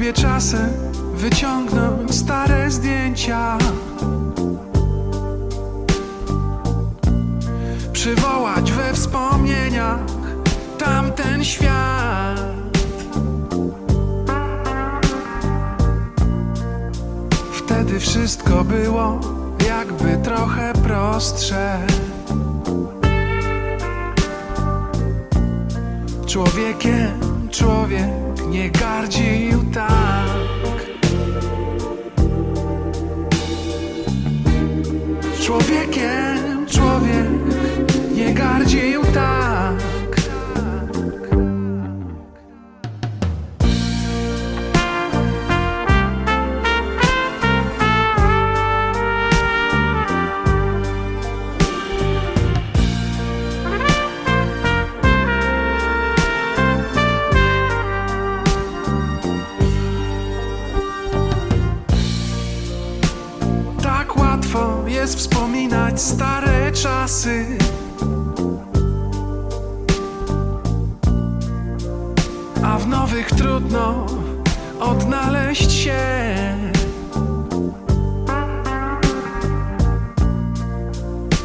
Lubię czasem wyciągnąć stare zdjęcia. Przywołać we wspomnieniach tamten świat. Wtedy wszystko było jakby trochę prostsze. Człowiekiem człowiek nie gardził tak. Człowiekiem człowiek nie gardził tak. Łatwo jest wspominać stare czasy. A w nowych trudno odnaleźć się.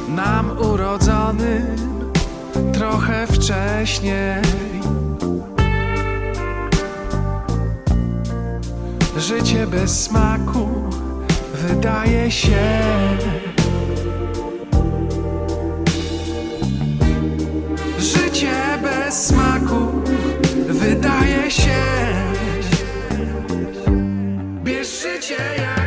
Nam urodzonym trochę wcześniej. Życie bez smaku wydaje się. Życie bez smaku wydaje się. Bierz życie jak